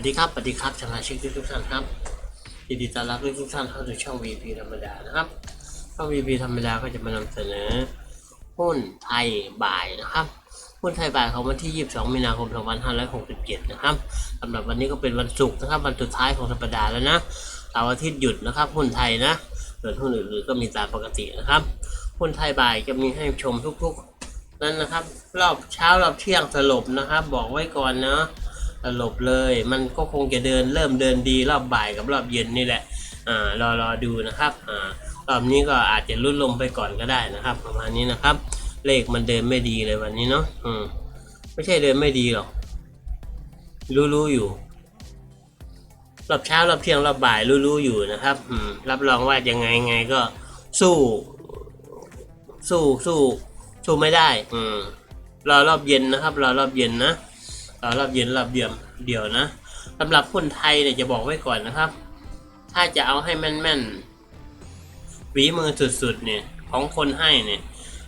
วัสดีครับสวัสดีครับสมาชิกทุกท่านครับยินดีต้อนรับทุกท่านเข้าสู่ช่อง VP ธรรมดานะครับช่อง VP ธรรมดาก็จะมานำเสนอหุ้นไทยบ่ายนะครับหุ้นไทยบ่ายของวันที่ 22 มีนาคม 2567 นะครับสำหรับวันนี้ก็เป็นวันศุกร์นะครับ วันสุดท้ายของสัปดาห์แล้วนะเสาร์อาทิตย์หยุดนะครับหุ้นไทยนะส่วนหุ้นอื่นๆก็มีตามปกตินะครับหุ้นไทยบ่ายจะมีให้ชมทุกๆ นั้นนะครับ รอบเช้ารอบเที่ยงสลบนะครับ บอกไว้ก่อนเนาะ สลบเลย มันก็คงจะเดินเริ่มเดินดีรอบบ่ายกับรอบเย็นนี่แหละอ่ารอรอดูนะครับอ่ารอบนี้ก็อาจจะลุ้นลมไปก่อนก็ได้นะครับ ประมาณนี้นะครับ เลขมันเดินไม่ดีเลยวันนี้เนาะอืมไม่ใช่เดินไม่ดีหรอกรู้รู้อยู่รอบเช้ารอบเที่ยงรอบบ่ายรู้รู้อยู่นะครับอืมรับรองว่ายังไงไงก็สู้ สู้สู้สู้ไม่ได้ อืมรอรอบเย็นนะครับ รอรอบเย็นนะ รอรอบเย็นรอบเดียวเดียวนะสำหรับคนไทยเนี่ยจะบอกไว้ก่อนนะครับ ถ้าจะเอาให้แม่นๆฝีมือสุดๆเนี่ย ของคนให้เนี่ย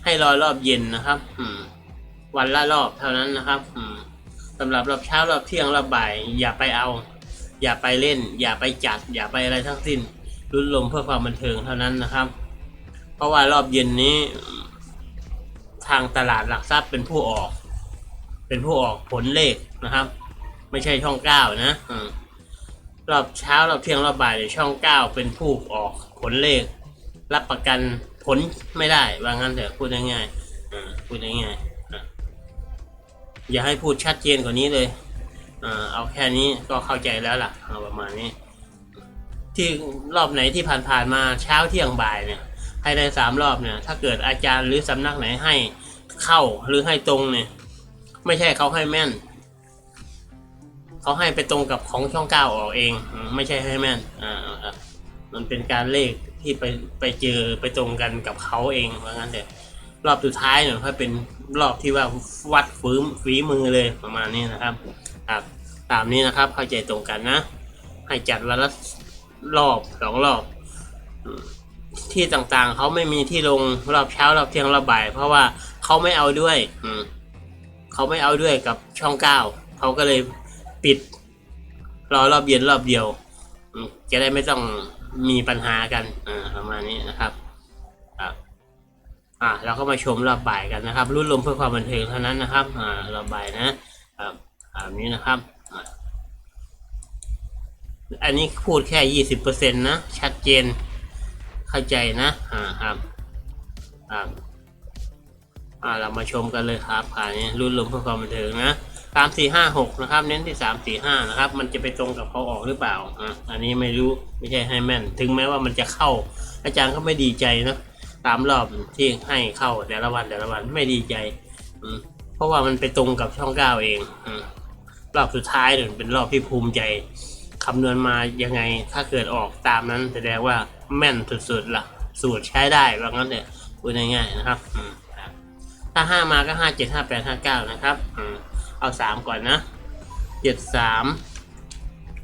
ให้รอรอบเย็นนะครับ อืม วันละรอบเท่านั้นนะครับ อืมสำหรับรอบเช้ารอบเที่ยงรอบบ่าย อย่าไปเอา อย่าไปเล่น อย่าไปจัด อย่าไปอะไรทั้งสิ้นรุ่นลมเพื่อความบันเทิงเท่านั้นนะครับ เพราะว่ารอบเย็นนี้ ทางตลาดหลักทรัพย์เป็นผู้ออก เป็นผู้ออกผลเลขนะครับ ไม่ใช่ช่องเก้านะอรอบเช้ารอบเที่ยงรอบบ่ายเนี่ยช่องเก้าเป็นผู้ออกผลเลข รับประกันผลไม่ได้ว่างั้นเถอะพูดง่ายๆอ่าพูดง่ายๆอะอย่าให้พูดชัดเจนกว่านี้เลยเอาแค่นี้ก็เข้าใจแล้วล่ะเอาประมาณนี้ ที่รอบไหนที่ผ่านๆมาเช้าเที่ยงบ่ายเนี่ยให้ได้สามรอบเนี่ย ถ้าเกิดอาจารย์หรือสำนักไหนให้เข้าหรือให้ตรงเนี่ย ไม่ใช่เขาให้แม่น เขาให้ไปตรงกับของช่องเก้าออกเอง ไม่ใช่ให้แม่น อ่ามันเป็นการเลขที่ไปไปเจอไปตรงกันกับเขาเองว่างั้นเด็รอบสุดท้ายเนี่ยเขาเป็นรอบที่ว่าวัดฟื้มฝีมือเลยประมาณนี้นะครับ ครับ ตามนี้นะครับ เข้าใจตรงกันนะ ให้จัดวันละรอบสองรอบ ที่ต่างๆ เขาไม่มีที่ลงรอบเช้ารอบเที่ยงรอบบ่าย เพราะว่าเขาไม่เอาด้วย อืม เขาไม่เอาด้วยกับช่องเก้าเขาก็เลยปิด รอรอบเย็นรอบเดียวจะได้ไม่ต้องมีปัญหากันอ่าประมาณนี้นะครับครับอ่าเราก็มาชมรอบบ่ายกันนะครับ รุ่นลมเพื่อความบันเทิงเท่านั้นนะครับอ่ารอบบ่ายนะครับแบบนี้นะครับอ่าอันนี้พูดแค่ยี่สิบเปอร์เซ็นต์นะ ชัดเจนเข้าใจนะอ่าครับครับ อ่าเรามาชมกันเลยครับผ่านนี้รุ่นลมเพื่อความบันเทิงนะสามสี่ห้าหกนะครับ เน้นที่สามสี่ห้านะครับ มันจะไปตรงกับเขาออกหรือเปล่าอะอันนี้ไม่รู้ไม่ใช่ให้แม่น ถึงแม้ว่ามันจะเข้า อาจารย์ก็ไม่ดีใจนะตามรอบที่ให้เข้าแต่ละวันแต่ละวันไม่ดีใจ อืมเพราะว่ามันไปตรงกับช่องเก้าเองอืมรอบสุดท้ายเนี่ยเป็นรอบที่ภูมิใจคำนวณมายังไงถ้าเกิดออกตามนั้นแสดงว่าแม่นสุดๆล่ะ สูตรใช้ได้ว่างั้นเนี่ยพูดง่ายๆนะครับอืมครับ ถ้าห้ามาก็ห้าเจ็ดห้าแปดห้าเก้านะครับเอาสามก่อนนะเจ็ดสาม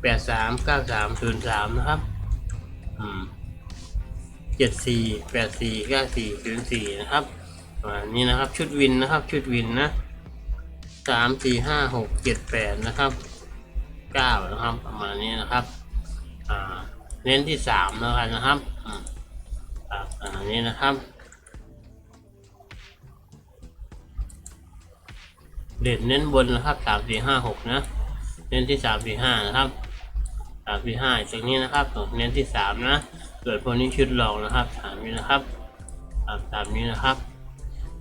แปดสามเก้าสามศูนย์สามนะครับเจ็ดสี่แปดสี่เก้าสี่ศูนย์สี่นะครับอ่านี่นะครับชุดวินนะครับชุดวินนะสามสี่ห้าหกเจ็ดแปดนะครับเก้านะครับประมาณนี้นะครับเน้นที่สามแล้วกันนะครับอืมครับอันนี้นะครับ เด่นเน้นบนนะครับสามสี่ห้าหกนะ เน้นที่สามสี่ห้านะครับสามสี่ห้าตรงนี้นะครับเน้นที่สามนะส่วนพวกนี้ชุดรองนะครับสามนี้นะครับสามสามนี้นะครับ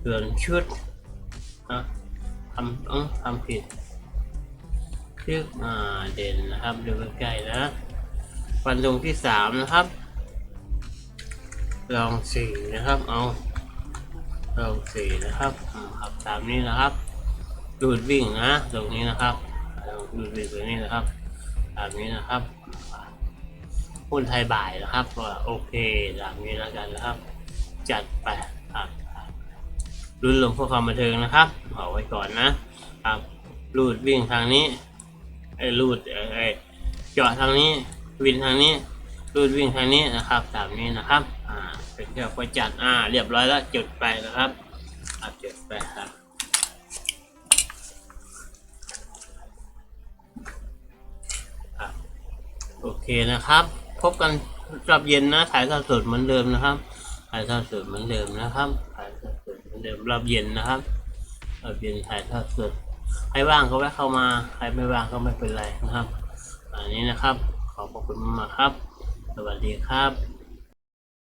ส่วนชุดนะทำต้องทำผิดชื่ออ่าเด่นนะครับดูใกล้ๆนะฟันตรงที่สามนะครับ ลองสี่นะครับเอาลองสี่นะครับครับตามนี้นะครับ ดูดวิ่งนะตรงนี้นะครับดูดวิ่งตรงนี้นะครับแบบนี้นะครับหุ้นไทยบ่ายนะครับก็โอเคแบบนี้แล้วกันนะครับ จัดไปครับรุ่นลงพื่อความบันเทิงนะครับเอาไว้ก่อนนะครับรูดวิ่งทางนี้ไอ้รูดเอ้เจาะทางนี้วินทางนี้รูดวิ่งทางนี้นะครับตามนี้นะครับอ่าเป็นเที่ยวก็จัดอ่าเรียบร้อยแล้วจุดไปนะครับอ่าจุดไปครับ โอเคนะครับ พบกันรอบเย็นนะถ่ายทอดสดเหมือนเดิมนะครับถ่ายทอดสดเหมือนเดิมนะครับถ่ายทอดสดเหมือนเดิมรอบเย็นนะครับรอบเย็นถ่ายทอดสดใครว่างก็แวะเข้ามาใครไม่ว่างก็ไม่เป็นไรนะครับ อันนี้นะครับ ขอบพระคุณมากครับ สวัสดีครับ